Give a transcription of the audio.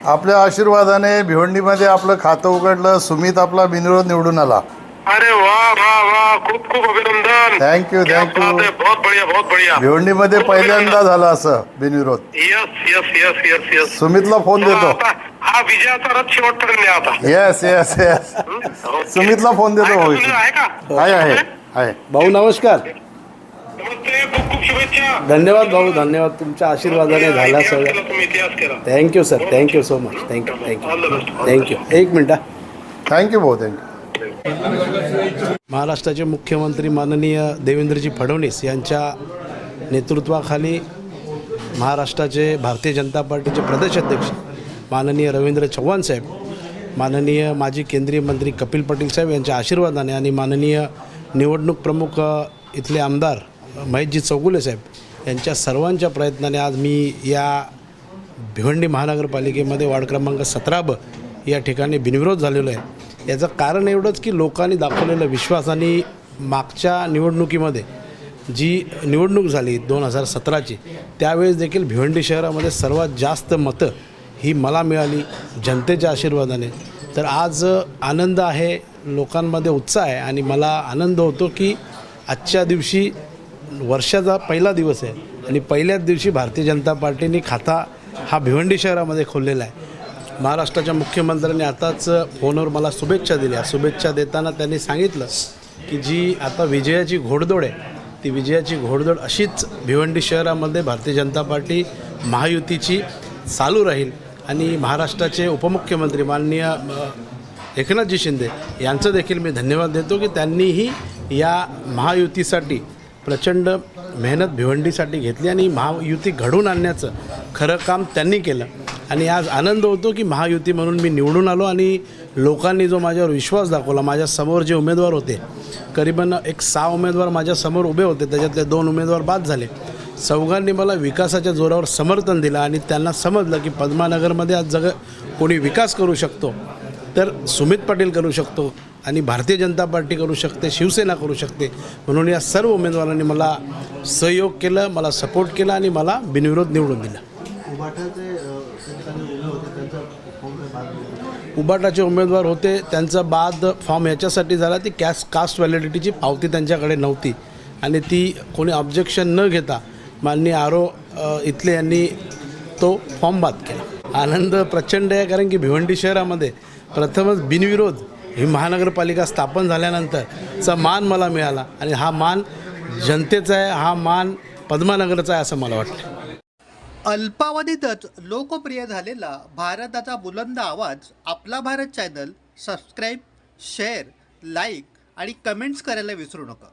आपल्या आशीर्वादाने भिवंडीमध्ये आपलं खातं उघडलं सुमित आपला बिनविरोध निवडून आला. अरे वाह वाह वाह खूप खूप अभिनंदन. Thank you, क्या thank you. बात है, बहुत बढ़िया बहुत बढ़िया. भिवंडीमध्ये खूप पहिल्यांदा झालं असं बिनविरोध. Yes yes yes yes yes सुमितला फोन देतो. आता हा विजयाचा रथ शेवटपर्यंत न्या आता. Yes yes yes okay. सुमितला फोन देतो आहे का भाऊ सुनील, आहे का? आहे आहे. आहे. भाऊ नमस्कार. खूप खूप शुभेच्छा. धन्यवाद भाऊ धन्यवाद. तुमच्या आशीर्वादाने झाला सगळं. केला तुम्ही इतिहास केला. Thank you sir thank you so much thank you all the best thank you thank you एक मिनटं थँक्यू भाऊ थँक्यू महाराष्ट्राचे मुख्यमंत्री माननीय देवेंद्रजी फडणवीस यांच्या नेतृत्वाखाली महाराष्ट्राचे भारतीय जनता पार्टीचे प्रदेशाध्यक्ष माननीय रवींद्र चव्हाण साहेब माननीय माजी केंद्रीय मंत्री कपिल पटेल साहेब यांच्या आशीर्वादाने आणि माननीय निवडणूक प्रमुख इथले आमदार महेशजी चौगुले साहेब यांच्या सर्वांच्या प्रयत्नाने आज मी या भिवंडी महानगरपालिकेमध्ये वार्ड क्रमांक सतरा ब या ठिकाणी बिनविरोध झालेलो आहे. याचं कारण एवढंच की लोकांनी दाखवलेला विश्वास आणि मागच्या निवडणुकीमध्ये जी निवडणूक झाली दोन हजार सतराची त्यावेळेस देखील भिवंडी शहरामध्ये सर्वात जास्त मतं ही मला मिळाली जनतेच्या आशीर्वादाने. तर आज आनंद आहे लोकांमध्ये उत्साह आहे आणि मला आनंद होतो की आजच्या दिवशी वर्षाचा पहिला दिवस आहे. आणि पहिल्याच दिवशी भारतीय जनता पार्टीने खाता हा भिवंडी शहरामध्ये खोललेला आहे. महाराष्ट्राच्या मुख्यमंत्र्यांनी आताच फोनवर मला शुभेच्छा दिल्या. शुभेच्छा देताना त्यांनी सांगितलं की जी आता विजयाची घोडदोड आहे ती विजयाची घोडदोड अशीच भिवंडी शहरामध्ये भारतीय जनता पार्टी महायुतीची चालू राहील. आणि महाराष्ट्राचे उपमुख्यमंत्री माननीय एकनाथजी शिंदे यांचं देखील मी धन्यवाद देतो की त्यांनीही या महायुतीसाठी प्रचंड मेहनत भिवंडीसाठी घेतली आणि महायुती घडवून आणण्याचं खरं काम त्यांनी केलं. आणि आज आनंद होतो की महायुती म्हणून मी निवडून आलो आणि लोकांनी जो माझ्यावर विश्वास दाखवला माझ्यासमोर जे उमेदवार होते करीबन एक सहा उमेदवार माझ्यासमोर उभे होते त्याच्यातले दोन उमेदवार बाद झाले. चौघांनी मला विकासाच्या जोरावर समर्थन दिलं आणि त्यांना समजलं की पद्मानगरमध्ये आज जग कोणी विकास करू शकतो तर सुमित पाटील करू शकतो. आणि भारतीय जनता पार्टी करू शकते शिवसेना करू शकते. म्हणून या सर्व उमेदवारांनी मला सहयोग केलं मला सपोर्ट केला आणि मला बिनविरोध निवडून दिलं. उबाटाचे उमेदवार होते त्यांचा बाद फॉर्म याच्यासाठी झाला ती कॅस कास्ट व्हॅलिडिटीची पावती त्यांच्याकडे नव्हती. आणि ती कोणी ऑब्जेक्शन न घेता माननीय आरो इथले यांनी तो फॉर्म बाद केला. आनंद प्रचंड आहे कारण की भिवंडी शहरामध्ये प्रथमच बिनविरोध ही महानगरपालिका स्थापन झाल्यानंतरचा मान मला मिळाला आणि हा मान जनतेचा आहे हा मान पद्मानगरचा आहे असं मला वाटतं. अल्पावधीतच लोकप्रिय झालेला भारताचा बुलंद आवाज आपला Bharat channel subscribe share like आणि कमेंट्स करायला विसरू नका.